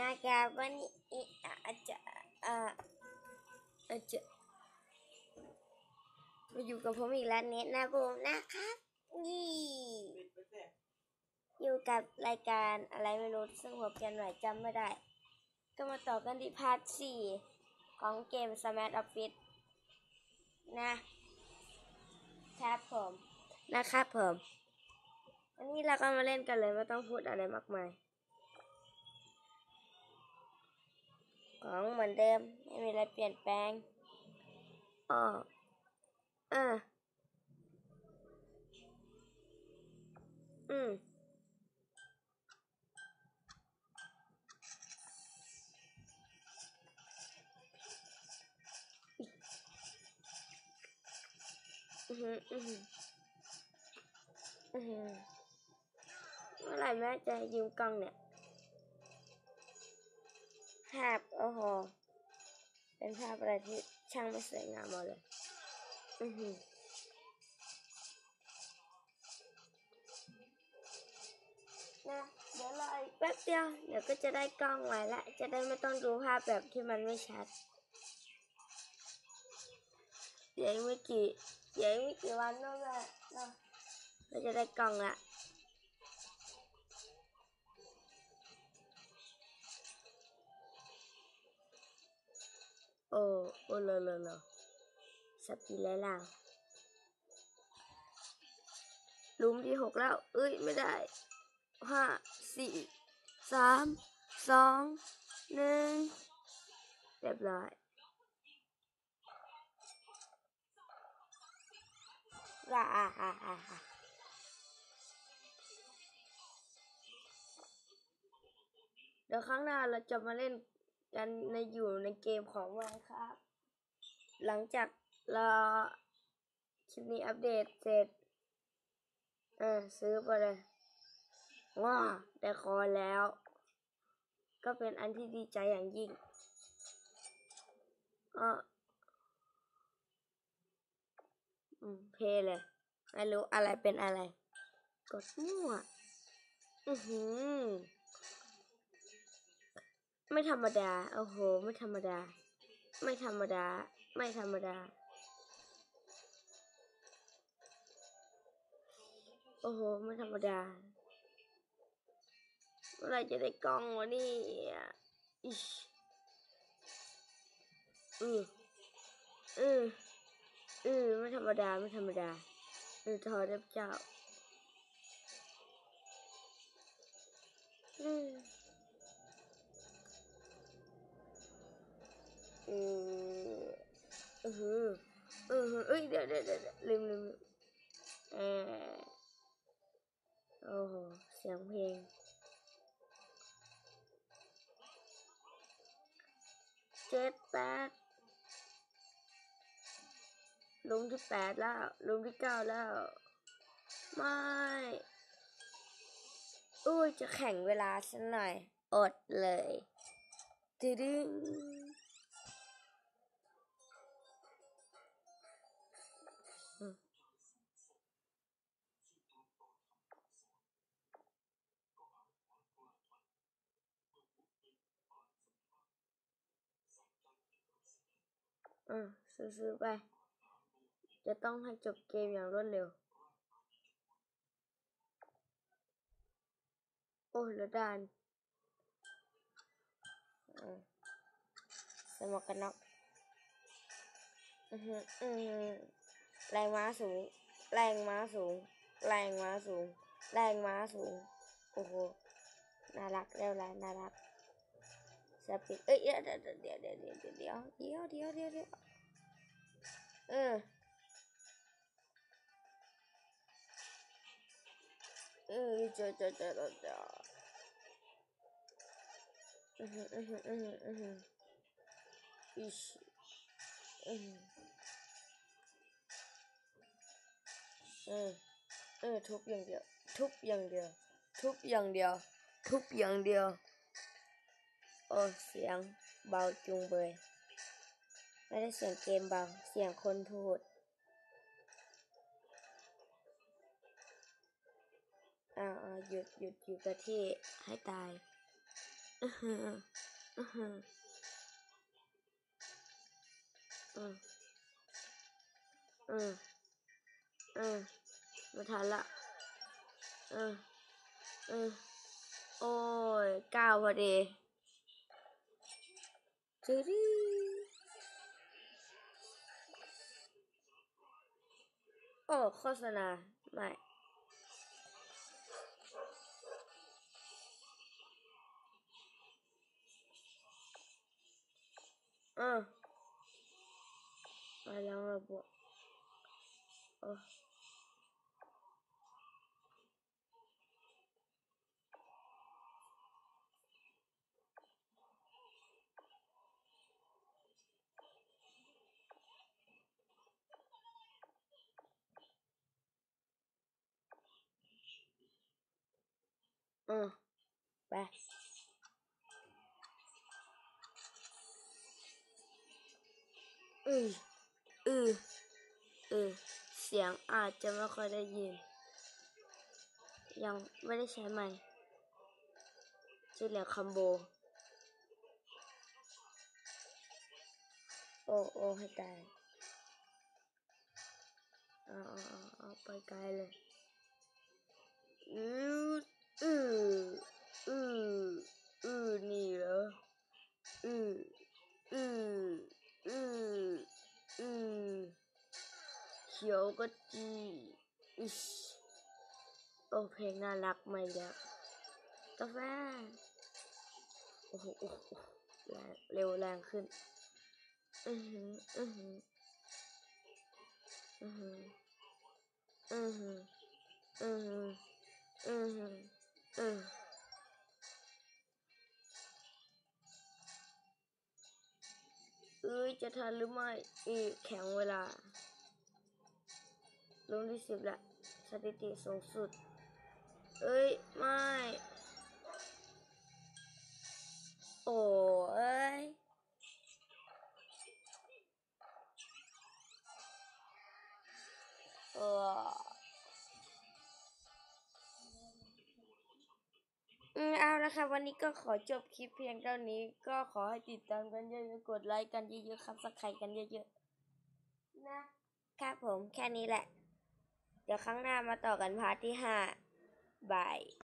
นะครับวันนี้อาจจะอ่าอาจจะมาอยู่กับผมอีกแล้วเน็ตนะผมนะครับนี่อยู่กับรายการอะไรไม่รู้ซึ่งหัวเปลี่ยนหน่อยจำไม่ได้ ก็มาต่อกันที่พาร์ทสี่ของเกม Smash Office นะครับผมนะครับผม อันนี้เราก็มาเล่นกันเลยไม่ต้องพูดอะไรมากมาย ของเหมือนเดิม ไม่มีอะไรเปลี่ยนแปลงอ๋ออ่าอืมอือหืออือหืออือหือเมื่อไรแม่จะยืมกล้องเนี่ย ภาพโอ้โหเป็นภาพอะไรที่ช่างไม่สวยงามเลยอือหือนะเดี๋ยวรออีกแป๊บเดียวเดี๋ยวก็จะได้กล้องใหม่ละ จะได้ไม่ต้องดูภาพแบบที่มันไม่ชัดเดี๋ยวอีกไม่กี่เดี๋ยวอีกไม่กี่วันนั่นแหละเราจะได้กล้องละ โอ้โอ้เลเลเลสับปีแล้วลุมที่หกแล้ว เอ้ย ไม่ได้ห้าสี่สามสองหนึ่งเรียบร้อยว้าอ่าอ่าอ่าอ่าเดี๋ยวครั้งหน้าเราจะมาเล่น กันในอยู่ในเกมของมันครับ หลังจากรอคลิปนี้อัปเดตเสร็จ เออซื้อไปเลย ว้าได้คอแล้ว ก็เป็นอันที่ดีใจอย่างยิ่งก็อืม เพลย์เลย ไม่รู้อะไรเป็นอะไร กดมั่วอือหือ ไม่ธรรมดา โอ้โห ไม่ธรรมดา ไม่ธรรมดา ไม่ธรรมดา โอ้โห ไม่ธรรมดาเมื่อไรจะได้กล้องวะนี่อิชอืออืออือไม่ธรรมดา ไม่ธรรมดาอือทอเทพเจ้าอืม อออือออืออเอ้ยเดี๋ยวเดี๋ยวเดี๋ยวลืมลืมเออโอ้โหเสียงเพลงเจ็ดแปดลุมที่แปดแล้วลุมที่เก้าแล้ว ไม่อุ้ยจะแข่งเวลาสักหน่อย อดเลยตึดึง อืมซื้อๆไป จะต้องให้จบเกมอย่างรวดเร็ว โอ้ยแล้วด่านอืมสมกกันน็อกอืออือแรงม้าสูง แรงม้าสูง แรงม้าสูง แรงม้าสูง โอ้โห น่ารักเร็วไรน่ารักสปิดเอ้ยเดี๋ยวเดี๋ยวเดี๋ยวเดี๋ยวเดี๋ยวเดี๋ยวเดี๋ยวเดี๋ยว Ừ. Ừ, trời trời trời trời trời. Ừ, ừ, ừ, ừ. Thúc dần điều. Thúc dần điều. Thúc dần điều. Thúc dần điều. Ô xiang bao chung bề. ไม่ได้เสียงเกมเบา เสียงคนพูดอ่าอ่าหยุดหยุดอยู่กับที่ให้ตายฮึอือฮึอืมอืมอืมไม่ทันละอืมอืมโอ้ยก้าวพอดีจืด โอ้โฆษณาไม่เอ อไปแล้วระบบเออเออไปอืออืออือเสียงอาจจะไม่ค่อยได้ยิน ยังไม่ได้ใช้ไมค์ชื่อเหลือคัมโบ โอ้โอ้ให้ตายเอาเอาเอาเอาไปไกลเลยอือ อืออืออือนี่เหรออืออืออืออือเขียวก็จีอิชโอเพลงน่ารักมาอีกแล้วกาแฟโอ้โหโอ้โหแรงเร็วแรงขึ้น อือหืออือหืออือหืออือหืออือหืออือหือ อือเอ้ยจะทันหรือไม่อีกแข่งเวลา ลงที่สิบละ สถิติสูงสุด เอ้ย ไม่ โอ้ อืมเอาละค่ะวันนี้ก็ขอจบคลิปเพียงเท่านี้ ก็ขอให้ติดตามกันเยอะๆกดไลค์กันเยอะๆครับสักใครกันเยอะๆนะครับผมแค่นี้แหละ เดี๋ยวครั้งหน้ามาต่อกันพาร์ทที่ห้าบาย